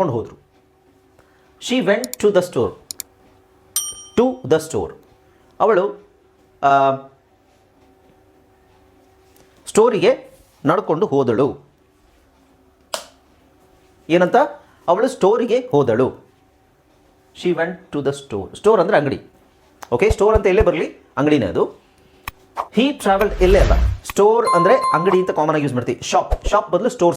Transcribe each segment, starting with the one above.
ಕೊಂಡು ಹೋದರು. She went to the store to the store ಅವಳು ಸ್ಟೋರಿಗೆ ನಡ್ಕೊಂಡು ಹೋದಳು. ಏನಂತ? ಅವಳು ಸ್ಟೋರಿಗೆ ಹೋದಳು. She went to the store store ಅಂದರೆ ಅಂಗಡಿ. ಓಕೆ ಸ್ಟೋರ್ ಅಂತ ಎಲ್ಲೇ ಬರಲಿ? ಅಂಗಡಿನೇ ಅದು. ಹೀ ಟ್ರಾವೆಲ್ ಎಲ್ಲೇ ಅಲ್ಲ? ಸ್ಟೋರ್ ಅಂದರೆ ಅಂಗಡಿ ಅಂತ ಕಾಮನ್ ಆಗಿ ಯೂಸ್ ಮಾಡ್ತೀವಿ. ಶಾಪ್ ಶಾಪ್ ಬದಲು ಸ್ಟೋರ್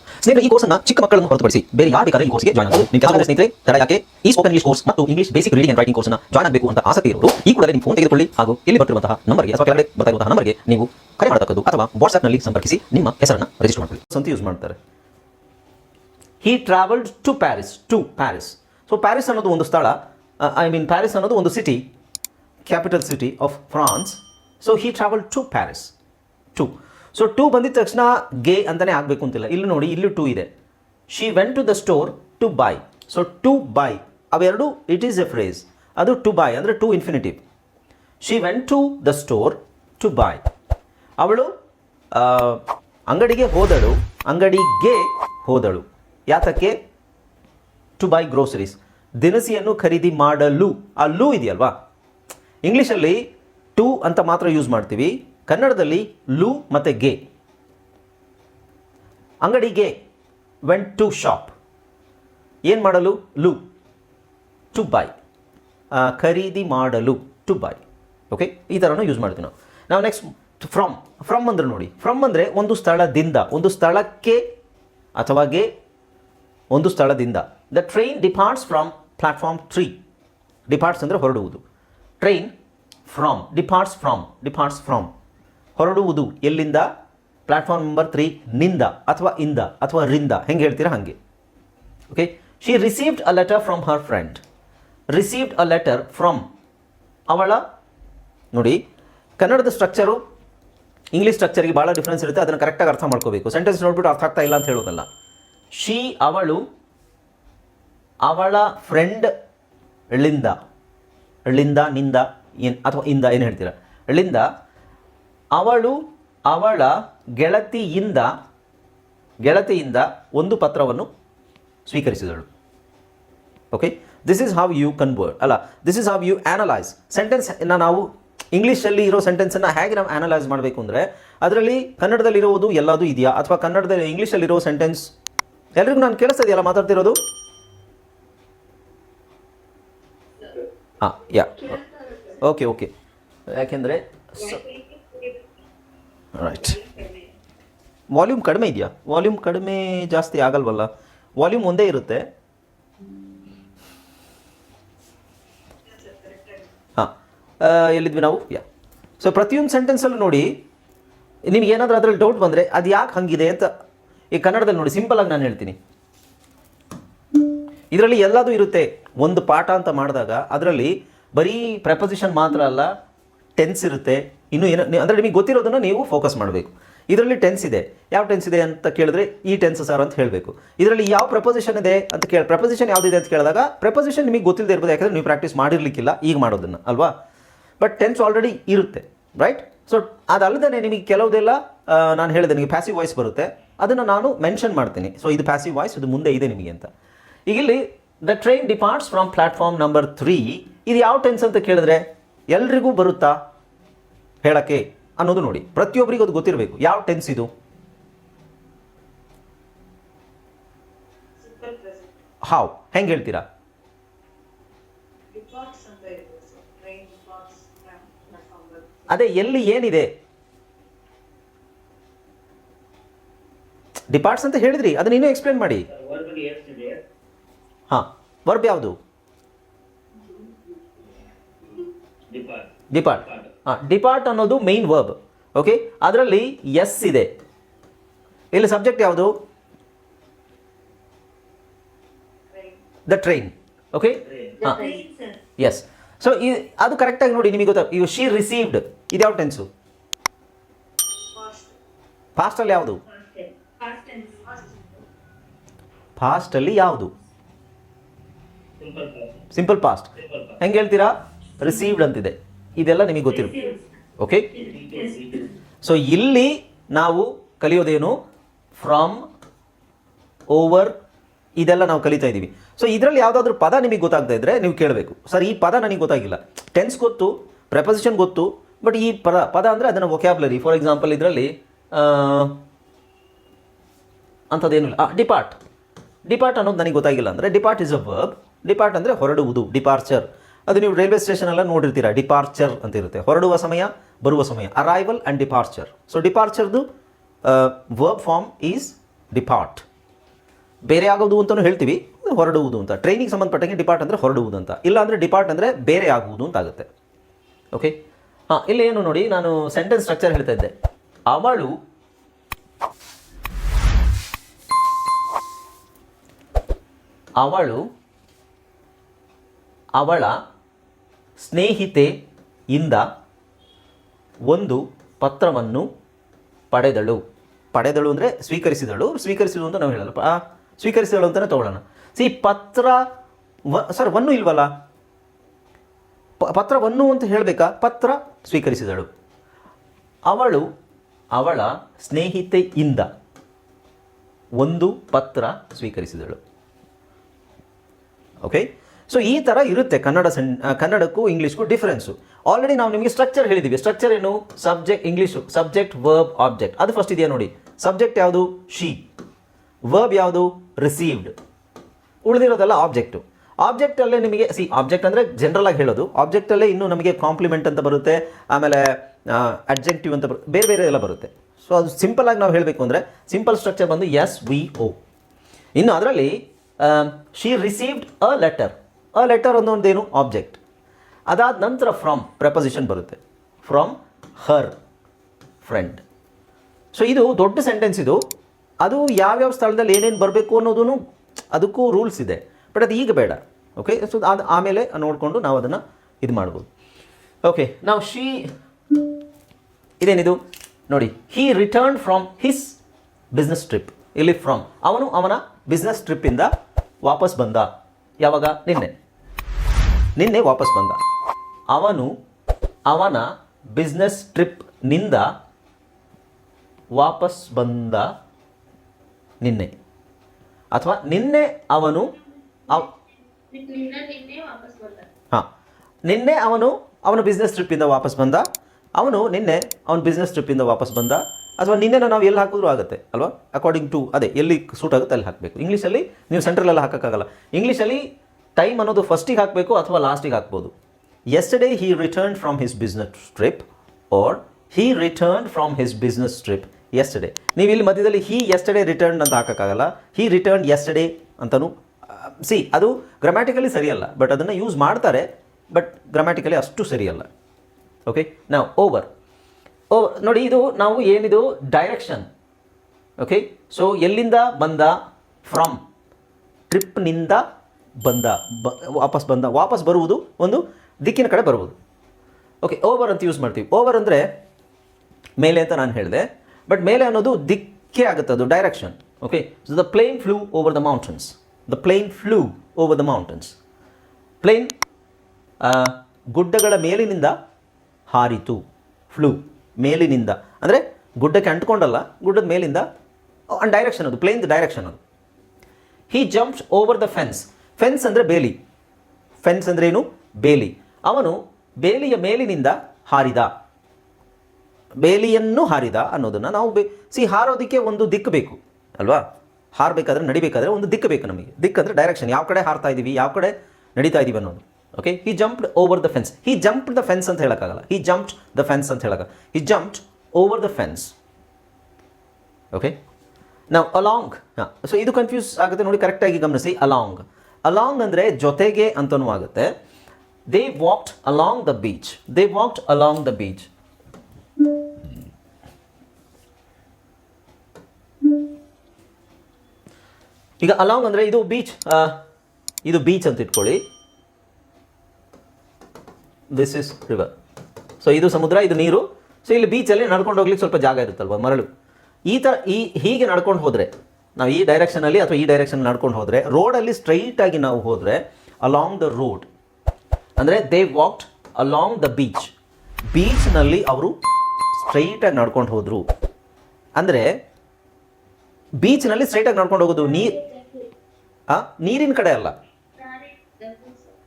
ಸ್ನೇಹಿತರೆ, ಈ ಕೋರ್ಸ್ ಅನ್ನ ಚಿಕ್ಕ ಮಕ್ಕಳನ್ನು ಹೊರತುಪಡಿಸಿ ಬೇರೆ ಯಾರು ಬೇಕಾದ್ರೆ ಈ ಕೋರ್ಸ್ಗೆ ಜಾಯ್ನ್ ಆಗಬಹುದು ನಿಮ್ಮ ಕೆಲಸ ಸ್ನೇಹಿತರೆ, ತಡ ಯಾಕೆ? ಈ ಸ್ಪೋಕನ್ ಇಂಗ್ಲಿಷ್ ಕೋರ್ಸ್ ಮತ್ತು English basic reading and writing ಕೋರ್ಸ್ನ ಜಾಯ್ನ್ ಆಗಬೇಕು ಅಂತ ಆಸಕ್ತಿ ಇರೋರು, ಈ ಕೂಡಲೇ ನಿಮ್ಮ ಫೋನ್ ತೆಗೆದುಕೊಳ್ಳಿ ಹಾಗೂ ಇಲ್ಲಿ ಬರ್ತಿರುವಂತಹ ನಂಬರ್ಗೆ ಅಥವಾ ಕೆಳಗಡೆ ಬರ್ತಾ ನಂಬರ್ಗೆ ನೀವು ಕರೆ ಮಾಡತಕ್ಕದ್ದು ಅಥವಾ ವಾಟ್ಸ್ಆಪ್ನಲ್ಲಿ ಸಂಪರ್ಕಿಸಿ ನಿಮ್ಮ ಹೆಸರನ್ನು ರಿಜಿಸ್ಟರ್ ಮಾಡ್ಕೊಳ್ಳಿ. ಸಂತ ಯೂಸ್ ಮಾಡ್ತಾರೆ. He travelled to Paris to Paris so Paris ಅನ್ನೋದು ಒಂದು ಸ್ಥಳ ಐ ಮೀನ್ ಪ್ಯಾರಿಸ್ ಅನ್ನೋದು ಒಂದು city capital city of France so he travel to Paris to so too ಬಂದಿದ ತಕ್ಷಣ ಗೇ ಅಂತಲೇ ಆಗಬೇಕು ಅಂತಿಲ್ಲ. ಇಲ್ಲಿ ನೋಡಿ, ಇಲ್ಲಿ ಟೂ ಇದೆ. She went to the store to buy so to buy ಅವೆರಡು ಇಟ್ ಈಸ್ ಎ ಫ್ರೇಸ್ ಅದು ಟು ಬೈ ಅಂದರೆ to infinitive she went to the store to buy ಅವಳು ಅಂಗಡಿಗೆ ಹೋದಳು. ಅಂಗಡಿಗೆ ಹೋದಳು. ಯಾತಕ್ಕೆ? ಟು ಬೈ ಗ್ರೋಸರೀಸ್ ದಿನಸಿಯನ್ನು ಖರೀದಿ ಮಾಡಲು. ಆ ಲೂ ಇದೆಯಲ್ವಾ? ಇಂಗ್ಲೀಷಲ್ಲಿ ಟು ಅಂತ ಮಾತ್ರ ಯೂಸ್ ಮಾಡ್ತೀವಿ. ಕನ್ನಡದಲ್ಲಿ ಲು ಮತ್ತು ಗೆ. ಅಂಗಡಿಗೆ ವೆಂಟ್ ಟು ಶಾಪ್ ಏನು ಮಾಡಲು? ಲು. ಟು ಬೈ ಖರೀದಿ ಮಾಡಲು. ಟು ಬೈ ಓಕೆ ಈ ಥರನೂ ಯೂಸ್ ಮಾಡ್ತೀವಿ ನಾವು. ನಾವು ನೆಕ್ಸ್ಟ್ ಫ್ರಮ್ ಫ್ರಮ್ ಅಂದ್ರೆ ನೋಡಿ. ಫ್ರಮ್ ಅಂದರೆ ಒಂದು ಸ್ಥಳದಿಂದ, ಒಂದು ಸ್ಥಳಕ್ಕೆ ಅಥವಾ ಗೆ, ಒಂದು ಸ್ಥಳದಿಂದ. The train departs from platform three departs ಅಂದರೆ ಹೊರಡುವುದು. Train from departs from departs from ಹೊರಡುವುದು ಎಲ್ಲಿಂದ? ಪ್ಲಾಟ್ಫಾರ್ಮ್ ನಂಬರ್ ತ್ರೀ ನಿಂದ ಅಥವಾ ಇಂದ ಅಥವಾ ರಿಂದ. ಹೆಂಗೆ ಹೇಳ್ತೀರಾ ಹಾಗೆ. Okay she received a letter from her friend received a letter from ಅವಳ, ನೋಡಿ, ಕನ್ನಡದ ಸ್ಟ್ರಕ್ಚರು ಇಂಗ್ಲೀಷ್ ಸ್ಟ್ರಕ್ಚರ್ಗೆ ಭಾಳ ಡಿಫ್ರೆನ್ಸ್ ಇರುತ್ತೆ. ಅದನ್ನು ಕರೆಕ್ಟಾಗಿ ಅರ್ಥ ಮಾಡ್ಕೋಬೇಕು. ಸೆಂಟೆನ್ಸ್ ನೋಡ್ಬಿಟ್ಟು ಅರ್ಥ ಆಗ್ತಾ ಇಲ್ಲ ಅಂತ ಹೇಳೋದಲ್ಲ. ಶಿ ಅವಳು, ಅವಳ ಫ್ರೆಂಡ್ ಳಿಂದ ಳಿಂದ ನಿಂದ, ಏನು, ಅಥವಾ ಇಂದ, ಏನು ಹೇಳ್ತೀರಾ? ಳಿಂದ ಅವಳು ಅವಳ ಗೆಳತಿಯಿಂದ ಗೆಳತಿಯಿಂದ ಒಂದು ಪತ್ರವನ್ನು ಸ್ವೀಕರಿಸಿದಳು. Okay this is how you convert ಅಲ್ಲ this is how you analyse sentence ನಾವು ಇಂಗ್ಲೀಷಲ್ಲಿ ಇರೋ ಸೆಂಟೆನ್ಸನ್ನು ಹೇಗೆ ನಾವು ಆ್ಯನಲೈಸ್ ಮಾಡಬೇಕು ಅಂದರೆ, ಅದರಲ್ಲಿ ಕನ್ನಡದಲ್ಲಿರೋದು ಎಲ್ಲದೂ ಇದೆಯಾ? ಅಥವಾ ಕನ್ನಡದಲ್ಲಿ ಇಂಗ್ಲೀಷಲ್ಲಿರೋ ಸೆಂಟೆನ್ಸ್ ಎಲ್ರಿಗೂ ನಾನು ಕೇಳಿಸ್ತಾ ಇದೆಯಲ್ಲ ಮಾತಾಡ್ತಿರೋದು? ಹಾಂ ಯಾ ಓಕೆ ಓಕೆ ಯಾಕೆಂದರೆ ರೈಟ್ ವಾಲ್ಯೂಮ್ ಕಡಿಮೆ ಇದೆಯಾ? ವಾಲ್ಯೂಮ್ ಕಡಿಮೆ ಜಾಸ್ತಿ ಆಗಲ್ವಲ್ಲ? ವಾಲ್ಯೂಮ್ ಒಂದೇ ಇರುತ್ತೆ. ಹಾಂ. ಎಲ್ಲಿದ್ವಿ ನಾವು? ಯಾ ಸೊ ಪ್ರತಿಯೊಂದು ಸೆಂಟೆನ್ಸಲ್ಲೂ ನೋಡಿ, ನಿಮ್ಗೆ ಏನಾದರೂ ಅದರಲ್ಲಿ ಡೌಟ್ ಬಂದರೆ ಅದು ಯಾಕೆ ಹಂಗಿದೆ ಅಂತ ಈ ಕನ್ನಡದಲ್ಲಿ ನೋಡಿ ಸಿಂಪಲಾಗಿ ನಾನು ಹೇಳ್ತೀನಿ. ಇದರಲ್ಲಿ ಎಲ್ಲದೂ ಇರುತ್ತೆ. ಒಂದು ಪಾಠ ಅಂತ ಮಾಡಿದಾಗ ಅದರಲ್ಲಿ ಬರೀ ಪ್ರೆಪೊಸಿಷನ್ ಮಾತ್ರ ಅಲ್ಲ ಟೆನ್ಸ್ ಇರುತ್ತೆ. ಇನ್ನು ಏನೋ ಅಂದರೆ ನಿಮಗೆ ಗೊತ್ತಿರೋದನ್ನು ನೀವು ಫೋಕಸ್ ಮಾಡಬೇಕು. ಇದರಲ್ಲಿ ಟೆನ್ಸ್ ಇದೆ. ಯಾವ ಟೆನ್ಸ್ ಇದೆ ಅಂತ ಕೇಳಿದ್ರೆ ಈ ಟೆನ್ಸ್ ಸರ್ ಅಂತ ಹೇಳಬೇಕು. ಇದರಲ್ಲಿ ಯಾವ ಪ್ರಪೋಸಿಷನ್ ಇದೆ ಅಂತ ಕೇಳಿ ಪ್ರಪೋಸಿಷನ್ ಯಾವುದಿದೆ ಅಂತ ಕೇಳಿದಾಗ ಪ್ರಪೋಸಿಷನ್ ನಿಮಗೆ ಗೊತ್ತಿಲ್ಲದೆ ಇರ್ಬೋದು, ಯಾಕಂದರೆ ನೀವು ಪ್ರಾಕ್ಟೀಸ್ ಮಾಡಿರಲಿಕ್ಕಿಲ್ಲ ಈಗ ಮಾಡೋದನ್ನು, ಅಲ್ವಾ? ಬಟ್ ಟೆನ್ಸ್ ಆಲ್ರೆಡಿ ಇರುತ್ತೆ ರೈಟ್ ಸೊ ಅದಲ್ಲದೆ ನಿಮಗೆ ಕೆಲವುದೆಲ್ಲ ನಾನು ಹೇಳಿದೆ, ನಿಮಗೆ ಪ್ಯಾಸಿವ್ ವಾಯ್ಸ್ ಬರುತ್ತೆ. ಅದನ್ನು ನಾನು ಮೆನ್ಷನ್ ಮಾಡ್ತೀನಿ. ಸೊ ಇದು ಪ್ಯಾಸಿವ್ ವಾಯ್ಸ್ ಇದು ಮುಂದೆ ಇದೆ ನಿಮಗೆ ಅಂತ. ಈಗ ಇಲ್ಲಿ the train departs from platform number three ಇದು ಯಾವ ಟೆನ್ಸ್ ಅಂತ ಕೇಳಿದ್ರೆ? ಎಲ್ರಿಗೂ ಬರುತ್ತಾ ಹೇಳಕ್ಕೆ ಅನ್ನೋದು ನೋಡಿ. ಪ್ರತಿಯೊಬ್ಬರಿಗೂ ಅದು ಗೊತ್ತಿರಬೇಕು. ಯಾವ ಟೆನ್ಸ್ ಇದು? ಸಿಂಪಲ್ ಪ್ರೆಸೆಂಟ್ ಹಾವ್ ಹೆಂಗೆ ಹೇಳ್ತೀರಾ? ಅದೇ ಎಲ್ಲಿ ಏನಿದೆ? ಡಿಪಾರ್ಟ್ಸ್ ಅಂತ ಹೇಳಿದ್ರಿ. ಅದನ್ನ ಇನ್ನೂ ಎಕ್ಸ್ಪ್ಲೇನ್ ಮಾಡಿ. ಹಾಂ ವರ್ಬ್ ಯಾವುದು? ಡಿಪಾರ್ಟ್ ಡಿಪಾರ್ಟ್ ಹಾಂ ಡಿಪಾರ್ಟ್ ಅನ್ನೋದು ಮೈನ್ ವರ್ಬ್ ಓಕೆ ಅದರಲ್ಲಿ ಎಸ್ ಇದೆ. ಇಲ್ಲಿ ಸಬ್ಜೆಕ್ಟ್ ಯಾವುದು? ದ ಟ್ರೈನ್ ಓಕೆ ಹಾ ಟ್ರೈನ್ ಸರ್ ಎಸ್ ಸೊ ಈ ಅದು ಕರೆಕ್ಟಾಗಿ ನೋಡಿ ನಿಮಗೆ ಗೊತ್ತಾ? ಇವು ಶಿ ರಿಸೀವ್ಡ್ ಇದು ಯಾವ ಟೆನ್ಸು ಫಾಸ್ಟ್ ಫಾಸ್ಟಲ್ಲಿ ಯಾವುದು? ಫಾಸ್ಟ್ ಟೆನ್ಸ್ ಫಾಸ್ಟ್ ಪಾಸ್ಟಲ್ಲಿ ಯಾವುದು. Simple past. ಹೆಂಗೆ ಹೇಳ್ತೀರಾ? ರಿಸೀವ್ಡ್ ಅಂತಿದೆ. ಇದೆಲ್ಲ ನಿಮಗೆ ಗೊತ್ತಿರುತ್ತೆ. ಓಕೆ. ಸೊ ಇಲ್ಲಿ ನಾವು ಕಲಿಯೋದೇನು? ಫ್ರಮ್ ಓವರ್ ಇದೆಲ್ಲ ನಾವು ಕಲಿತಾ ಇದ್ದೀವಿ. ಸೊ ಇದರಲ್ಲಿ ಯಾವುದಾದ್ರೂ ಪದ ನಿಮಗೆ ಗೊತ್ತಾಗ್ತಾ ಇದ್ರೆ ನೀವು ಕೇಳಬೇಕು. ಸರ್, ಈ ಪದ ನನಗೆ ಗೊತ್ತಾಗಿಲ್ಲ. ಟೆನ್ಸ್ ಗೊತ್ತು ಪ್ರೆಪೊಸಿಷನ್ ಗೊತ್ತು ಬಟ್ ಈ ಪದ ಪದ ಅಂದರೆ ಅದನ್ನು ವೊಕ್ಯಾಬ್ಲರಿ ಫಾರ್ ಎಕ್ಸಾಂಪಲ್ ಇದರಲ್ಲಿ ಅಂಥದ್ದೇನಿಲ್ಲ ಡಿಪಾರ್ಟ್ ಡಿಪಾರ್ಟ್ ಅನ್ನೋದು ನನಗೆ ಗೊತ್ತಾಗಿಲ್ಲ ಅಂದರೆ depart is a verb depart ಅಂದರೆ ಹೊರಡುವುದು ಡಿಪಾರ್ಚರ್ ಅದು ನೀವು ರೈಲ್ವೆ ಸ್ಟೇಷನ್ ಎಲ್ಲ ನೋಡಿರ್ತೀರಾ ಡಿಪಾರ್ಚರ್ ಅಂತ ಇರುತ್ತೆ. ಹೊರಡುವ ಸಮಯ, ಬರುವ ಸಮಯ. ಅರೈವಲ್ ಆ್ಯಂಡ್ ಡಿಪಾರ್ಚರ್ ಸೊ ಡಿಪಾರ್ಚರ್ದು ವರ್ಬ್ ಫಾರ್ಮ್ ಈಸ್ ಡಿಪಾರ್ಟ್ ಬೇರೆ ಆಗೋದು ಅಂತಲೂ ಹೇಳ್ತೀವಿ, ಹೊರಡುವುದು ಅಂತ. ಟ್ರೈನಿಂಗ್ ಸಂಬಂಧಪಟ್ಟಂಗೆ ಡಿಪಾರ್ಟ್ ಅಂದರೆ ಹೊರಡುವುದು ಅಂತ. ಇಲ್ಲ ಅಂದರೆ ಡಿಪಾರ್ಟ್ ಅಂದರೆ ಬೇರೆ ಆಗುವುದು ಅಂತ ಆಗುತ್ತೆ. ಓಕೆ ಹಾಂ, ಇಲ್ಲಿ ಏನು ನೋಡಿ, ನಾನು ಸೆಂಟೆನ್ಸ್ ಸ್ಟ್ರಕ್ಚರ್ ಹೇಳ್ತಾ ಇದ್ದೆ. ಅವಳು ಅವಳು ಅವಳ ಸ್ನೇಹಿತೆಯಿಂದ ಒಂದು ಪತ್ರವನ್ನು ಪಡೆದಳು. ಪಡೆದಳು ಅಂದರೆ ಸ್ವೀಕರಿಸಿದಳು. ಸ್ವೀಕರಿಸಿದಳು ಅಂತ ನಾವು ಹೇಳಲ್ಲ. ಸ್ವೀಕರಿಸಿದಳು ಅಂತಲೇ ತಗೊಳ್ಳೋಣ. ಸಿ ಪತ್ರ ವ ಸರ್ ವನ್ನು ಇಲ್ವಲ್ಲ? ಪತ್ರವನ್ನು ಅಂತ ಹೇಳಬೇಕಾ? ಪತ್ರ ಸ್ವೀಕರಿಸಿದಳು. ಅವಳು ಅವಳ ಸ್ನೇಹಿತೆಯಿಂದ ಒಂದು ಪತ್ರ ಸ್ವೀಕರಿಸಿದಳು. ಓಕೆ ಸೊ ಈ ಥರ ಇರುತ್ತೆ ಕನ್ನಡ ಸೆನ್ ಕನ್ನಡಕ್ಕೂ ಇಂಗ್ಲೀಷ್ಗೂ ಡಿಫ್ರೆನ್ಸು ಆಲ್ರೆಡಿ ನಾವು ನಿಮಗೆ ಸ್ಟ್ರಕ್ಚರ್ ಹೇಳಿದ್ದೀವಿ ಸ್ಟ್ರಕ್ಚರ್ ಏನು? Subject English subject verb object ಅದು ಫಸ್ಟ್ ಇದೆಯಾ ನೋಡಿ. ಸಬ್ಜೆಕ್ಟ್ ಯಾವುದು? ಶಿ ವರ್ಬ್ ಯಾವುದು? ರಿಸೀವ್ಡ್ ಉಳಿದಿರೋದೆಲ್ಲ ಆಬ್ಜೆಕ್ಟು ಆಬ್ಜೆಕ್ಟಲ್ಲೇ ನಿಮಗೆ ಸಿ ಆಬ್ಜೆಕ್ಟ್ ಅಂದರೆ ಜನರಲ್ ಆಗಿ ಹೇಳೋದು. ಆಬ್ಜೆಕ್ಟಲ್ಲೇ ಇನ್ನೂ ನಮಗೆ ಕಾಂಪ್ಲಿಮೆಂಟ್ ಅಂತ ಬರುತ್ತೆ. ಆಮೇಲೆ ಅಡ್ಜೆಕ್ಟಿವ್ ಅಂತ ಬೇರೆ ಬೇರೆ ಎಲ್ಲ ಬರುತ್ತೆ. ಸೊ ಅದು ಸಿಂಪಲ್ ಆಗಿ ನಾವು ಹೇಳಬೇಕು ಅಂದರೆ ಸಿಂಪಲ್ ಸ್ಟ್ರಕ್ಚರ್ ಬಂದು ಎಸ್ ವಿ ಓ ಇನ್ನು ಅದರಲ್ಲಿ she received a letter a letter ಅನ್ನೋದೇನು? Object ಅದಾದ ನಂತರ ಫ್ರಮ್ ಪ್ರೆಪೊಸಿಷನ್ ಬರುತ್ತೆ. ಫ್ರಮ್ ಹರ್ ಫ್ರೆಂಡ್ ಸೊ ಇದು ದೊಡ್ಡ ಸೆಂಟೆನ್ಸ್ ಇದು. ಅದು ಯಾವ್ಯಾವ ಸ್ಥಳದಲ್ಲಿ ಏನೇನು ಬರಬೇಕು ಅನ್ನೋದೂ ಅದಕ್ಕೂ ರೂಲ್ಸ್ ಇದೆ. ಬಟ್ ಅದು ಈಗ ಬೇಡ. ಓಕೆ ಸೊ ಅದು ಆಮೇಲೆ ನೋಡಿಕೊಂಡು ನಾವು ಅದನ್ನು ಇದು ಮಾಡ್ಬೋದು. ಓಕೆ ನಾವು ಶೀ ಇದೇನಿದು? ನೋಡಿ he return from his business trip ಇಲ್ಲಿ ಫ್ರಮ್ ಅವನು ಅವನ ಬಿಸ್ನೆಸ್ ಟ್ರಿಪ್ಪಿಂದ ವಾಪಸ್ ಬಂದ. ಯಾವಾಗ? ನಿನ್ನೆ. ನಿನ್ನೆ ವಾಪಸ್ ಬಂದ. ಅವನು ಅವನ ಬಿಸ್ನೆಸ್ ಟ್ರಿಪ್ನಿಂದ ವಾಪಸ್ ಬಂದ ನಿನ್ನೆ. ಅಥವಾ ನಿನ್ನೆ ಅವನು ಹಾಂ. ನಿನ್ನೆ ಅವನು ಅವನ ಬಿಸ್ನೆಸ್ ಟ್ರಿಪ್ಪಿಂದ ವಾಪಸ್ ಬಂದ. ಅವನು ನಿನ್ನೆ ಅವನ ಬಿಸ್ನೆಸ್ ಟ್ರಿಪ್ಪಿಂದ ವಾಪಸ್ ಬಂದ. ಅಥವಾ ನಿನ್ನೆನ ನಾವು ಎಲ್ಲಿ ಹಾಕಿದ್ರು ಆಗುತ್ತೆ, ಅಲ್ವಾ? ಅಕಾರ್ಡಿಂಗ್ ಟು ಅದೇ, ಎಲ್ಲಿ ಸೂಟ್ ಆಗುತ್ತೆ ಅಲ್ಲಿ ಹಾಕಬೇಕು. ಇಂಗ್ಲೀಷಲ್ಲಿ ನೀವು ಸೆಂಟ್ರಲೆಲ್ಲ ಹಾಕೋಕ್ಕಾಗಲ್ಲ. ಇಂಗ್ಲೀಷಲ್ಲಿ ಟೈಮ್ ಅನ್ನೋದು ಫಸ್ಟಿಗೆ ಹಾಕಬೇಕು ಅಥವಾ ಲಾಸ್ಟಿಗೆ ಹಾಕ್ಬೋದು? Yesterday he return from his business trip or he return from his business trip yesterday ನೀವು ಇಲ್ಲಿ ಮಧ್ಯದಲ್ಲಿ ಹಿ ಎಸ್ಟರ್ಡೇ ರಿಟರ್ನ್ ಅಂತ ಹಾಕೋಕ್ಕಾಗಲ್ಲ. ಹಿ ರಿಟರ್ನ್ ಎಸ್ಟರ್ಡೇ ಅಂತಲೂ ಸಿ ಅದು ಗ್ರಾಮ್ಯಾಟಿಕಲಿ ಸರಿಯಲ್ಲ ಬಟ್ ಅದನ್ನು ಯೂಸ್ ಮಾಡ್ತಾರೆ ಬಟ್ ಗ್ರಾಮ್ಯಾಟಿಕಲಿ ಅಷ್ಟು ಸರಿಯಲ್ಲ. ಓಕೆ ನಾವು ಓವರ್ ಓ, ನೋಡಿ ಇದು ನಾವು ಏನಿದು? ಡೈರೆಕ್ಷನ್ ಓಕೆ ಸೊ ಎಲ್ಲಿಂದ ಬಂದ? ಫ್ರಮ್ ಟ್ರಿಪ್ನಿಂದ ಬಂದ. ಬ, ವಾಪಸ್ ಬಂದ. ವಾಪಸ್ ಬರುವುದು ಒಂದು ದಿಕ್ಕಿನ ಕಡೆ ಬರುವುದು ಓಕೆ ಓವರ್ ಅಂತ ಯೂಸ್ ಮಾಡ್ತೀವಿ. ಓವರ್ ಅಂದರೆ ಮೇಲೆ ಅಂತ ನಾನು ಹೇಳಿದೆ. ಬಟ್ ಮೇಲೆ ಅನ್ನೋದು ದಿಕ್ಕೇ ಆಗುತ್ತೆ ಅದು direction okay so the plane flew over the mountains the plane flew over the mountains plane ಗುಡ್ಡಗಳ ಮೇಲಿನಿಂದ ಹಾರಿತು. ಫ್ಲೂ ಮೇಲಿನಿಂದ. ಅಂದರೆ ಗುಡ್ಡಕ್ಕೆ ಅಂಟ್ಕೊಂಡಲ್ಲ, ಗುಡ್ಡದ ಮೇಲಿಂದ ಡೈರೆಕ್ಷನ್ ಅದು ಪ್ಲೇನ್ ಡೈರೆಕ್ಷನ್ ಅದು. He jumps over the fence fence ಅಂದರೆ ಬೇಲಿ. ಫೆನ್ಸ್ ಅಂದರೆ ಏನು? ಬೇಲಿ. ಅವನು ಬೇಲಿಯ ಮೇಲಿನಿಂದ ಹಾರಿದ. ಬೇಲಿಯನ್ನು ಹಾರಿದ ಅನ್ನೋದನ್ನು ನಾವು ಬೇ ಸಿ ಹಾರೋದಕ್ಕೆ ಒಂದು ದಿಕ್ಕು ಬೇಕು, ಅಲ್ವಾ? ಹಾರಬೇಕಾದ್ರೆ, ನಡಿಬೇಕಾದ್ರೆ ಒಂದು ದಿಕ್ಕು ಬೇಕು ನಮಗೆ. ದಿಕ್ಕು ಅಂದರೆ ಡೈರೆಕ್ಷನ್ ಯಾವ ಕಡೆ ಹಾರ್ತಾ ಇದ್ದೀವಿ ಯಾವ ಕಡೆ ನಡೀತಾ ಇದ್ದೀವಿ ಅನ್ನೋದು. Okay he jumped over the fence he jumped the fence ಅಂತ ಹೇಳೋಕ್ಕಾಗಲ್ಲ. ಹಿ ಜಂಪ್ಡ್ ದ ಫೆನ್ಸ್ ಅಂತ ಹೇಳೋಕ್ಕ he jumped over the fence okay ನಾವು ಅಲಾಂಗ್ ಹಾಂ. ಸೊ ಇದು ಕನ್ಫ್ಯೂಸ್ ಆಗುತ್ತೆ ನೋಡಿ ಕರೆಕ್ಟಾಗಿ ಗಮನಿಸಿ. ಅಲಾಂಗ್ ಅಲಾಂಗ್ ಅಂದರೆ ಜೊತೆಗೆ ಅಂತನೂ ಆಗುತ್ತೆ. They walked along the beach they walked along the beach ಈಗ ಅಲಾಂಗ್ ಅಂದರೆ ಇದು ಬೀಚ್ ಇದು ಬೀಚ್ ಅಂತ ಇಟ್ಕೊಳ್ಳಿ. ದಿಸ್ ಇಸ್ ರಿವರ್ ಸೊ ಇದು ಸಮುದ್ರ, ಇದು ನೀರು. ಸೊ ಇಲ್ಲಿ ಬೀಚಲ್ಲಿ ನಡ್ಕೊಂಡು ಹೋಗ್ಲಿಕ್ಕೆ ಸ್ವಲ್ಪ ಜಾಗ ಇರುತ್ತಲ್ವ, ಮರಳು. ಈ ಥರ ಈ ಹೀಗೆ ನಡ್ಕೊಂಡು ಹೋದರೆ, ನಾವು ಈ ಡೈರೆಕ್ಷನಲ್ಲಿ ಅಥವಾ ಈ ಡೈರೆಕ್ಷನ್ ನಡ್ಕೊಂಡು ಹೋದರೆ ರೋಡಲ್ಲಿ ಸ್ಟ್ರೈಟಾಗಿ ನಾವು ಹೋದರೆ ಅಲಾಂಗ್ ದ ರೋಡ್ ಅಂದರೆ they walked along the beach ಬೀಚ್ನಲ್ಲಿ ಅವರು ಸ್ಟ್ರೈಟಾಗಿ ನಡ್ಕೊಂಡು ಹೋದರು. ಅಂದರೆ ಬೀಚ್ನಲ್ಲಿ ಸ್ಟ್ರೈಟಾಗಿ ನಡ್ಕೊಂಡು ಹೋಗೋದು ನೀರು ನೀರಿನ ಕಡೆ ಅಲ್ಲ ದಾರಿ ಉದ್ದಕ್ಕೂ ಸರ್.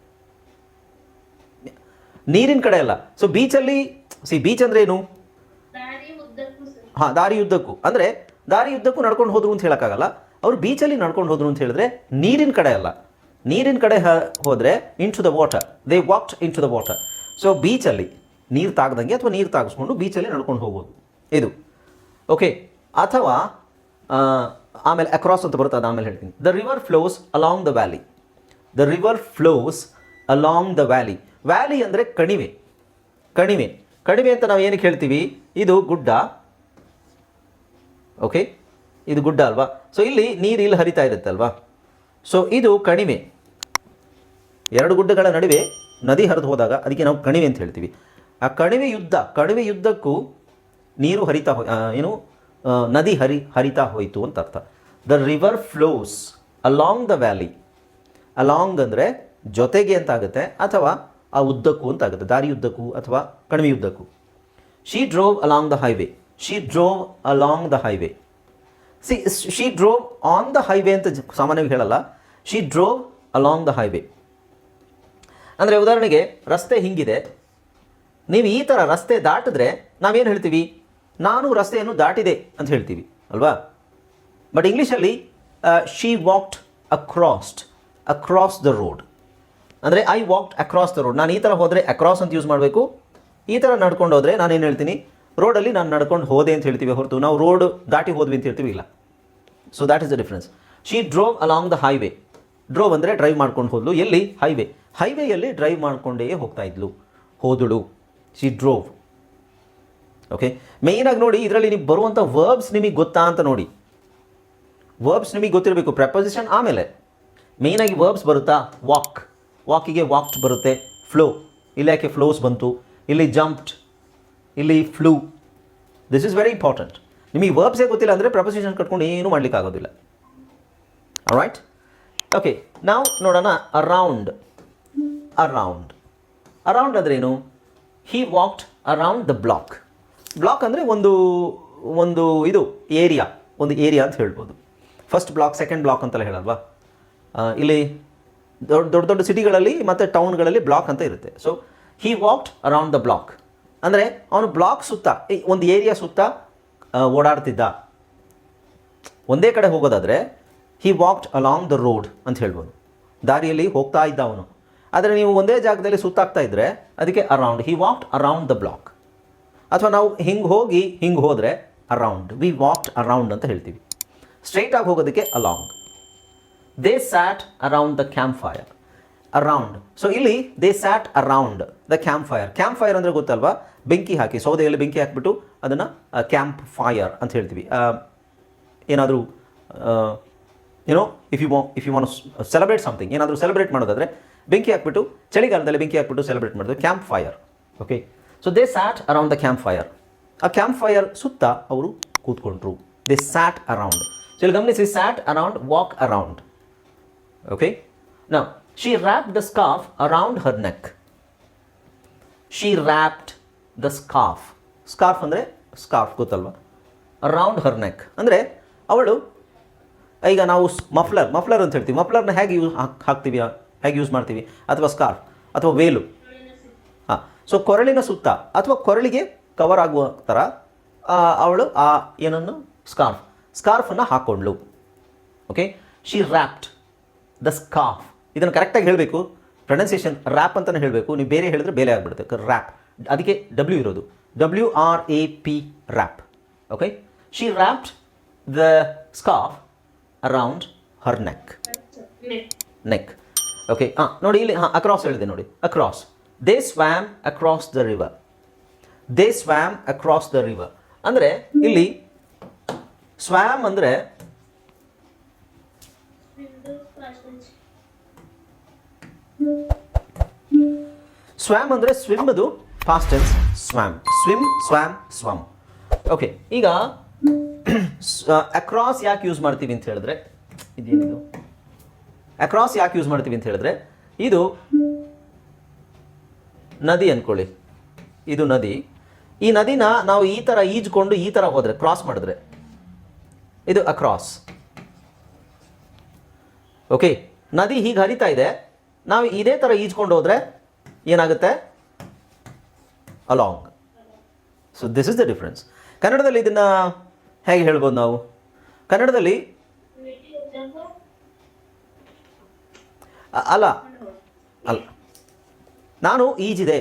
ನೀರಿನ ಕಡೆ ಅಲ್ಲ. ಸೊ ಬೀಚಲ್ಲಿ ಸಿ ಬೀಚ್ ಅಂದರೆ ಏನು? ಹಾಂ ದಾರಿ ಉದ್ದಕ್ಕೂ. ಅಂದರೆ ದಾರಿ ಉದ್ದಕ್ಕೂ ನಡ್ಕೊಂಡು ಹೋದ್ರು ಅಂತ ಹೇಳೋಕ್ಕಾಗಲ್ಲ. ಅವರು ಬೀಚಲ್ಲಿ ನಡ್ಕೊಂಡು ಹೋದ್ರು ಅಂತ ಹೇಳಿದ್ರೆ ನೀರಿನ ಕಡೆ ಅಲ್ಲ. ನೀರಿನ ಕಡೆ ಹೋದರೆ into the water they walked into the water so ಬೀಚಲ್ಲಿ ನೀರು ತಾಗ್ದಂಗೆ ಅಥವಾ ನೀರು ತಾಗಿಸ್ಕೊಂಡು ಬೀಚಲ್ಲಿ ನಡ್ಕೊಂಡು ಹೋಗೋದು ಇದು. ಓಕೆ ಅಥವಾ ಆಮೇಲೆ ಅಕ್ರಾಸ್ ಅಂತ ಬರುತ್ತೆ ಅದು ಆಮೇಲೆ ಹೇಳ್ತೀನಿ. The river flows along the valley the river flows along the valley valley ಅಂದರೆ ಕಣಿವೆ. ಕಣಿವೆ. ಕಣಿವೆ ಅಂತ ನಾವು ಏನಕ್ಕೆ ಹೇಳ್ತೀವಿ? ಇದು ಗುಡ್ಡ. ಓಕೆ ಇದು ಗುಡ್ಡ ಅಲ್ವಾ? ಸೊ ಇಲ್ಲಿ ನೀರು ಇಲ್ಲಿ ಹರಿತಾ ಇರುತ್ತೆ ಅಲ್ವಾ? ಸೊ ಇದು ಕಣಿವೆ. ಎರಡು ಗುಡ್ಡಗಳ ನಡುವೆ ನದಿ ಹರಿದು ಹೋದಾಗ ಅದಕ್ಕೆ ನಾವು ಕಣಿವೆ ಅಂತ ಹೇಳ್ತೀವಿ. ಆ ಕಣಿವೆ ಯುದ್ಧ, ಕಣಿವೆ ಯುದ್ಧಕ್ಕೂ ನೀರು ಹರಿತಾ ಏನು? ನದಿ ಹರಿ, ಹರಿತಾ ಹೋಯಿತು ಅಂತ ಅರ್ಥ. The river flows along the valley along ಅಂದರೆ ಜೊತೆಗೆ ಅಂತ ಆಗುತ್ತೆ ಅಥವಾ ಆ ಉದ್ದಕ್ಕೂ ಅಂತ ಆಗುತ್ತೆ ದಾರಿ ಉದ್ದಕ್ಕೂ ಅಥವಾ ಕಣಿವೆ ಉದ್ದಕ್ಕೂ. She drove along the highway she drove along the highway see she drove on the highway ಅಂತ ಸಾಮಾನ್ಯವಾಗಿ ಹೇಳಲ್ಲ. She drove along the highway ಅಂದರೆ ಉದಾಹರಣೆಗೆ, ರಸ್ತೆ ಹಿಂಗಿದೆ. ನೀವು ಈ ಥರ ರಸ್ತೆ ದಾಟಿದ್ರೆ ನಾವೇನು ಹೇಳ್ತೀವಿ? ನಾನು ರಸ್ತೆಯನ್ನು ದಾಟಿದೆ ಅಂತ ಹೇಳ್ತೀವಿ, ಅಲ್ವಾ? ಬಟ್ ಇಂಗ್ಲೀಷಲ್ಲಿ she walked acrossed across the road ಅಂದರೆ I walked across the road ನಾನು ಈ ಥರ ಹೋದರೆ ಅಕ್ರಾಸ್ ಅಂತ ಯೂಸ್ ಮಾಡಬೇಕು. ಈ ಥರ ನಡ್ಕೊಂಡು ಹೋದರೆ ನಾನು ಏನು ಹೇಳ್ತೀನಿ? ರೋಡಲ್ಲಿ ನಾನು ನಡ್ಕೊಂಡು ಹೋದೆ ಅಂತ ಹೇಳ್ತೀವಿ ಹೊರತು. ನಾವು ರೋಡ್ ದಾಟಿ ಹೋದ್ವಿ ಅಂತ ಹೇಳ್ತೀವಿ ಇಲ್ಲ. So that is the difference she drove along the highway drove ಅಂದರೆ ಡ್ರೈವ್ ಮಾಡ್ಕೊಂಡು ಹೋದ್ಲು. ಎಲ್ಲಿ? ಹೈವೇ ಹೈವೇಯಲ್ಲಿ ಡ್ರೈವ್ ಮಾಡ್ಕೊಂಡೇ ಹೋಗ್ತಾ ಇದ್ಲು. ಹೋದಳು. ಶಿ ಡ್ರೋವ್ ಓಕೆ ಮೇಯ್ನಾಗಿ ನೋಡಿ ಇದರಲ್ಲಿ ನೀವು ಬರುವಂಥ ವರ್ಬ್ಸ್ ನಿಮಗೆ ಗೊತ್ತಾ ಅಂತ ನೋಡಿ. ವರ್ಬ್ಸ್ ನಿಮಗೆ ಗೊತ್ತಿರಬೇಕು. ಪ್ರೆಪೊಸಿಷನ್ ಆಮೇಲೆ. ಮೇಯ್ನಾಗಿ ವರ್ಬ್ಸ್ ಬರುತ್ತಾ? ವಾಕ್ ವಾಕಿಗೆ ವಾಕ್ಡ್ ಬರುತ್ತೆ, ಫ್ಲೋ. ಇಲ್ಲಿ ಯಾಕೆ ಫ್ಲೋಸ್ ಬಂತು? ಇಲ್ಲಿ ಜಂಪ್ಡ್, ಇಲ್ಲಿ flew. This is very important ನಿಮಗೆ ವರ್ಬ್ಸೇ ಗೊತ್ತಿಲ್ಲ ಅಂದರೆ ಪ್ರಪೋಸಿಷನ್ ಕಟ್ಕೊಂಡು ಏನೂ ಮಾಡಲಿಕ್ಕಾಗೋದಿಲ್ಲ ರೈಟ್ ಓಕೆ ನಾವು ನೋಡೋಣ ಅರೌಂಡ್ ಅರೌಂಡ್ ಅರೌಂಡ್ ಅಂದ್ರೇನು he walked around the block block ಅಂದರೆ ಒಂದು ಒಂದು ಇದು ಏರಿಯಾ ಒಂದು ಏರಿಯಾ ಅಂತ ಹೇಳ್ಬೋದು. ಫಸ್ಟ್ ಬ್ಲಾಕ್ ಸೆಕೆಂಡ್ ಬ್ಲಾಕ್ ಅಂತೆಲ್ಲ ಹೇಳಲ್ವಾ? ಇಲ್ಲಿ ದೊಡ್ಡ ದೊಡ್ಡ ದೊಡ್ಡ ಸಿಟಿಗಳಲ್ಲಿ ಮತ್ತು ಟೌನ್ಗಳಲ್ಲಿ ಬ್ಲಾಕ್ ಅಂತ ಇರುತ್ತೆ. So he walked around the block ಅಂದರೆ ಅವನು ಬ್ಲಾಕ್ ಸುತ್ತ ಒಂದು ಏರಿಯಾ ಸುತ್ತ ಓಡಾಡ್ತಿದ್ದ. ಒಂದೇ ಕಡೆ ಹೋಗೋದಾದರೆ he walked along the road ಅಂತ ಹೇಳ್ಬೋದು. ದಾರಿಯಲ್ಲಿ ಹೋಗ್ತಾ ಇದ್ದ ಅವನು. ಆದರೆ ನೀವು ಒಂದೇ ಜಾಗದಲ್ಲಿ ಸುತ್ತಾಗ್ತಾ ಇದ್ದರೆ ಅದಕ್ಕೆ around he walked around the block ಅಥವಾ ನಾವು ಹಿಂಗೆ ಹೋಗಿ ಹಿಂಗೆ ಹೋದರೆ ಅರೌಂಡ್ ವಿ ವಾಕ್ಡ್ ಅರೌಂಡ್ ಅಂತ ಹೇಳ್ತೀವಿ. ಸ್ಟ್ರೈಟಾಗಿ ಹೋಗೋದಕ್ಕೆ along they sat around the campfire around so ಇಲ್ಲಿ they sat around the campfire campfire ಅಂದರೆ ಗೊತ್ತಲ್ವಾ? ಬೆಂಕಿ ಹಾಕಿ, ಸೌದೆಯಲ್ಲಿ ಬೆಂಕಿ ಹಾಕಿಬಿಟ್ಟು ಅದನ್ನು ಕ್ಯಾಂಪ್ ಫೈರ್ ಅಂತ ಹೇಳ್ತೀವಿ. ಏನಾದರೂ ಏನೋ if you if you want celebrate something ಏನಾದರೂ ಸೆಲೆಬ್ರೇಟ್ ಮಾಡೋದಾದರೆ, ಬೆಂಕಿ ಹಾಕ್ಬಿಟ್ಟು, ಚಳಿಗಾಲದಲ್ಲಿ ಬೆಂಕಿ ಹಾಕ್ಬಿಟ್ಟು ಸೆಲೆಬ್ರೇಟ್ ಮಾಡೋದು campfire okay so they sat around the campfire ಆ ಕ್ಯಾಂಪ್ ಫೈರ್ ಸುತ್ತ ಅವರು ಕೂತ್ಕೊಂಡ್ರು. ದೇ ಸ್ಯಾಟ್ ಅರೌಂಡ್ ಸೊ ಇಲ್ಲಿ ಗಮನಿಸಿ sat around walk around Okay? Now, she wrapped the scarf around her neck. She wrapped the scarf. Scarf ಅಂದರೆ scarf ಗೊತ್ತಲ್ವಾ? Around her neck ಅಂದರೆ ಅವಳು ಈಗ ನಾವು ಮಫ್ಲರ್ ಮಫ್ಲರ್ ಅಂತ ಹೇಳ್ತೀವಿ. ಮಫ್ಲರ್ನ ಹೇಗೆ ಯೂಸ್ ಹಾಕ್ತೀವಿ ಹೇಗೆ ಯೂಸ್ ಮಾಡ್ತೀವಿ? ಅಥವಾ ಸ್ಕಾರ್ಫ್ ಅಥವಾ ವೇಲು. ಹಾಂ. ಸೊ ಕೊರಳಿನ ಸುತ್ತ ಅಥವಾ ಕೊರಳಿಗೆ ಕವರ್ ಆಗುವ ಥರ ಅವಳು ಆ ಏನನ್ನು? ಸ್ಕಾರ್ಫ್ ಸ್ಕಾರ್ಫನ್ನು ಹಾಕ್ಕೊಂಡ್ಳು okay she wrapped the scarf. ಇದನ್ನು ಕರೆಕ್ಟಾಗಿ ಹೇಳಬೇಕು. ಪ್ರೊನೌನ್ಸಿಯೇಷನ್ ರ್ಯಾಪ್ ಅಂತಲೇ ಹೇಳಬೇಕು. ನೀವು ಬೇರೆ ಹೇಳಿದ್ರೆ ಬೇರೆ ಆಗಿಬಿಡುತ್ತೆ. ರ್ಯಾಪ್ ಅದಕ್ಕೆ ಡಬ್ಲ್ಯೂ ಇರೋದು. W R A P wrap okay she wrapped the scarf around her neck neck okay ಹಾಂ, ನೋಡಿ ಇಲ್ಲಿ, ಹಾಂ ಅಕ್ರಾಸ್ ಹೇಳಿದೆ ನೋಡಿ. Across they swam across the river they swam across the river ಅಂದರೆ ಇಲ್ಲಿ ಸ್ವ್ಯಾಮ್ ಅಂದರೆ ಸ್ವ್ಯಾಮ್ ಅಂದರೆ ಸ್ವಿಮ್ಮದು past tense swam swim swam swum okay ಈಗ ಅಕ್ರಾಸ್ ಯಾಕೆ ಯೂಸ್ ಮಾಡ್ತೀವಿ ಅಂತ ಹೇಳಿದ್ರೆ, ಇದೇನಿದು? ಅಕ್ರಾಸ್ ಯಾಕೆ ಯೂಸ್ ಮಾಡ್ತೀವಿ ಅಂತ ಹೇಳಿದ್ರೆ, ಇದು ನದಿ ಅಂದ್ಕೊಳ್ಳಿ ಇದು ನದಿ. ಈ ನದಿನ ನಾವು ಈ ಥರ ಈಜ್ಕೊಂಡು ಈ ಥರ ಹೋದರೆ ಕ್ರಾಸ್ ಮಾಡಿದ್ರೆ, ಇದು ಅಕ್ರಾಸ್ ಓಕೆ ನದಿ ಹೀಗೆ ಹರಿತಾ ಇದೆ. ನಾವು ಇದೇ ಥರ ಈಜ್ಕೊಂಡು ಹೋದರೆ ಏನಾಗುತ್ತೆ? Along so this is the difference ಕನ್ನಡದಲ್ಲಿ ಇದನ್ನು ಹೇಗೆ ಹೇಳ್ಬೋದು ನಾವು? ಕನ್ನಡದಲ್ಲಿ ಅಲ್ಲ. ಅಲ್ಲ. ನಾನು ಈಜಿದೆ.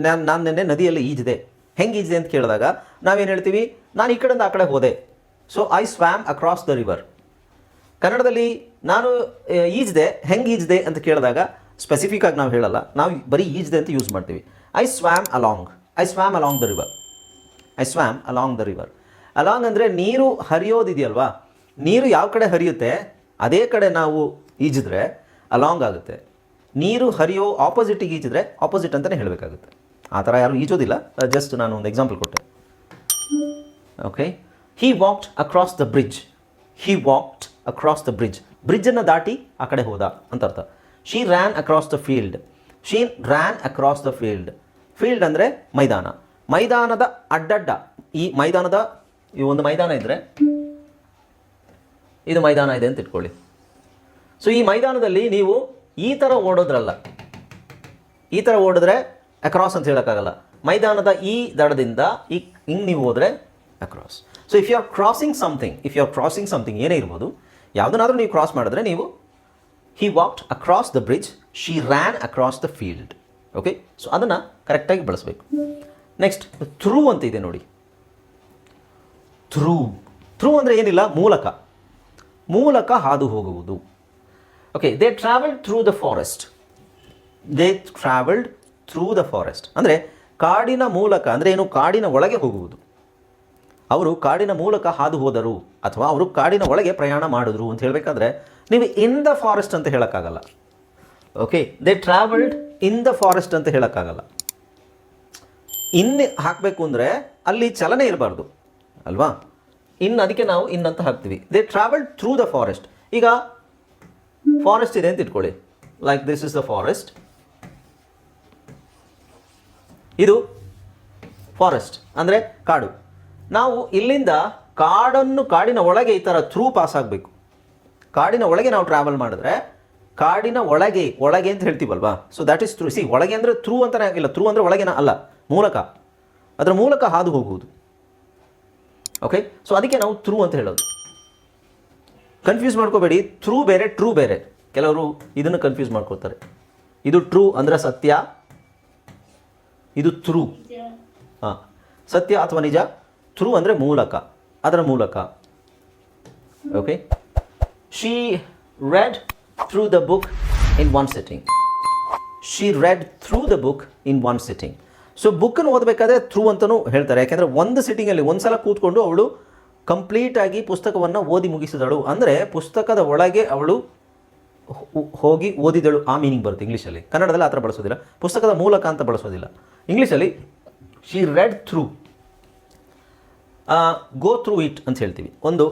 ನಾನು ನಾನು ನಿನ್ನೆ ನದಿಯಲ್ಲಿ ಈಜಿದೆ. ಹೆಂಗೆ ಈಜಿದೆ ಅಂತ ಕೇಳಿದಾಗ ನಾವೇನು ಹೇಳ್ತೀವಿ? ನಾನು ಈ ಕಡೆಯಿಂದ ಆ ಕಡೆ ಹೋದೆ. So I swam across the river ಕನ್ನಡದಲ್ಲಿ ನಾನು ಈಜಿದೆ, ಹೆಂಗೆ ಈಜಿದೆ ಅಂತ ಕೇಳಿದಾಗ ಸ್ಪೆಸಿಫಿಕ್ ಆಗಿ ನಾವು ಹೇಳಲ್ಲ. ನಾವು ಬರೀ ಈಜಿದೆ ಅಂತ ಯೂಸ್ ಮಾಡ್ತೀವಿ. I swam along I swam along the river I swam along the river along ಅಂದರೆ ನೀರು ಹರಿಯೋದಿದೆಯಲ್ವಾ? ನೀರು ಯಾವ ಕಡೆ ಹರಿಯುತ್ತೆ? ಅದೇ ಕಡೆ ನಾವು ಈಜಿದ್ರೆ ಅಲಾಂಗ್ ಆಗುತ್ತೆ. ನೀರು ಹರಿಯೋ ಆಪೋಸಿಟಿಗೆ ಈಜಿದ್ರೆ ಆಪೋಸಿಟ್ ಅಂತಲೇ ಹೇಳಬೇಕಾಗುತ್ತೆ. ಆ ಥರ ಯಾರು ಈಜೋದಿಲ್ಲ. ಜಸ್ಟ್ ನಾನು ಒಂದು ಎಕ್ಸಾಂಪಲ್ ಕೊಟ್ಟೆ. Okay he walked across the bridge he walked across the bridge ಬ್ರಿಡ್ಜನ್ನು ದಾಟಿ ಆ ಕಡೆ ಹೋದ ಅಂತ ಅರ್ಥ. She ran across the field she ran across the field field ಅಂದರೆ ಮೈದಾನ. ಮೈದಾನದ ಅಡ್ಡಡ್ಡ. ಈ ಮೈದಾನದ, ಈ ಒಂದು ಮೈದಾನ ಇದ್ದರೆ ಇದು ಮೈದಾನ ಇದೆ ಅಂತ ಇಟ್ಕೊಳ್ಳಿ. ಸೊ ಈ ಮೈದಾನದಲ್ಲಿ ನೀವು ಈ ಥರ ಓಡೋದ್ರಲ್ಲ. ಈ ಥರ ಓಡಿದ್ರೆ ಅಕ್ರಾಸ್ ಅಂತ ಹೇಳೋಕ್ಕಾಗಲ್ಲ. ಮೈದಾನದ ಈ ದಡದಿಂದ ಈ ಹಿಂಗೆ ನೀವು ಹೋದರೆ across so if you are crossing something if you are crossing something ಏನೇ ಇರ್ಬೋದು ಯಾವುದನ್ನಾದ್ರೂ ನೀವು ಕ್ರಾಸ್ ಮಾಡಿದ್ರೆ ನೀವು he walked across the bridge she ran across the field okay so ಅದನ್ನು ಕರೆಕ್ಟಾಗಿ ಬಳಸಬೇಕು. ನೆಕ್ಸ್ಟ್ ಥ್ರೂ ಅಂತ ಇದೆ ನೋಡಿ. ಥ್ರೂ ಥ್ರೂ ಅಂದರೆ ಏನಿಲ್ಲ, ಮೂಲಕ. ಮೂಲಕ ಹಾದು ಹೋಗುವುದು. Okay they travelled through the forest they travelled through the forest ಅಂದರೆ ಕಾಡಿನ ಮೂಲಕ, ಅಂದರೆ ಏನು, ಕಾಡಿನ ಒಳಗೆ ಹೋಗುವುದು. ಅವರು ಕಾಡಿನ ಮೂಲಕ ಹಾದು ಹೋದರು ಅಥವಾ ಅವರು ಕಾಡಿನ ಒಳಗೆ ಪ್ರಯಾಣ ಮಾಡಿದ್ರು ಅಂತ ಹೇಳಬೇಕಾದ್ರೆ ನೀವು ಇನ್ ದ ಫಾರೆಸ್ಟ್ ಅಂತ ಹೇಳೋಕ್ಕಾಗಲ್ಲ. Okay they travelled in the forest ಅಂತ ಹೇಳೋಕ್ಕಾಗಲ್ಲ. ಇನ್ ಹಾಕಬೇಕು ಅಂದರೆ ಅಲ್ಲಿ ಚಲನೆ ಇರಬಾರ್ದು. ಅಲ್ವಾ? ಇನ್ ಅದಕ್ಕೆ ನಾವು ಇನ್ ಅಂತ ಹಾಕ್ತೀವಿ. They travelled through the forest ಈಗ ಫಾರೆಸ್ಟ್ ಇದೆ ಅಂತ ಇಟ್ಕೊಳ್ಳಿ. Like this is the forest ಇದು ಫಾರೆಸ್ಟ್ ಅಂದರೆ ಕಾಡು. ನಾವು ಇಲ್ಲಿಂದ ಕಾಡನ್ನು ಕಾಡಿನ ಒಳಗೆ ಈ ಥರ ಥ್ರೂ ಪಾಸ್ ಆಗಬೇಕು. ಕಾಡಿನ ಒಳಗೆ ನಾವು ಟ್ರಾವೆಲ್ ಮಾಡಿದ್ರೆ ಕಾಡಿನ ಒಳಗೆ ಒಳಗೆ ಅಂತ ಹೇಳ್ತೀವಲ್ವಾ? So that is through see ಒಳಗೆ ಅಂದರೆ ಥ್ರೂ ಅಂತಲೇ ಆಗಿಲ್ಲ ಥ್ರೂ ಅಂದರೆ ಒಳಗೆನ ಅಲ್ಲ ಮೂಲಕ. ಅದರ ಮೂಲಕ ಹಾದು ಹೋಗುವುದು. ಓಕೆ ಸೊ ಅದಕ್ಕೆ ನಾವು ಥ್ರೂ ಅಂತ ಹೇಳೋದು. ಕನ್ಫ್ಯೂಸ್ ಮಾಡ್ಕೋಬೇಡಿ. ಥ್ರೂ ಬೇರೆ ಟ್ರೂ ಬೇರೆ. ಕೆಲವರು ಇದನ್ನು ಕನ್ಫ್ಯೂಸ್ ಮಾಡ್ಕೊಳ್ತಾರೆ. ಇದು ಟ್ರೂ ಅಂದರೆ ಸತ್ಯ. ಇದು ಥ್ರೂ ಹಾಂ. ಸತ್ಯ ಅಥವಾ ನಿಜ? ಥ್ರೂ ಅಂದರೆ ಮೂಲಕ. ಅದರ ಮೂಲಕ. Okay she read through the book in one sitting she read through the book in one sitting so ಬುಕ್ಕನ್ನು ಓದಬೇಕಾದ್ರೆ ಥ್ರೂ ಅಂತಲೂ ಹೇಳ್ತಾರೆ. ಯಾಕೆಂದರೆ ಒಂದು ಸಿಟ್ಟಿಂಗಲ್ಲಿ ಒಂದು ಸಲ ಕೂತ್ಕೊಂಡು ಅವಳು ಕಂಪ್ಲೀಟಾಗಿ ಪುಸ್ತಕವನ್ನು ಓದಿ ಮುಗಿಸಿದಳು. ಅಂದರೆ ಪುಸ್ತಕದ ಒಳಗೆ ಅವಳು ಹೋಗಿ ಓದಿದಳು. ಆ ಮೀನಿಂಗ್ ಬರುತ್ತೆ ಇಂಗ್ಲೀಷಲ್ಲಿ ಕನ್ನಡದಲ್ಲಿ ಆ ಥರ ಬಳಸೋದಿಲ್ಲ. ಪುಸ್ತಕದ ಮೂಲಕ ಅಂತ ಬಳಸೋದಿಲ್ಲ. ಇಂಗ್ಲೀಷಲ್ಲಿ she read through go through it ಅಂತ ಹೇಳ್ತೀವಿ ಒಂದು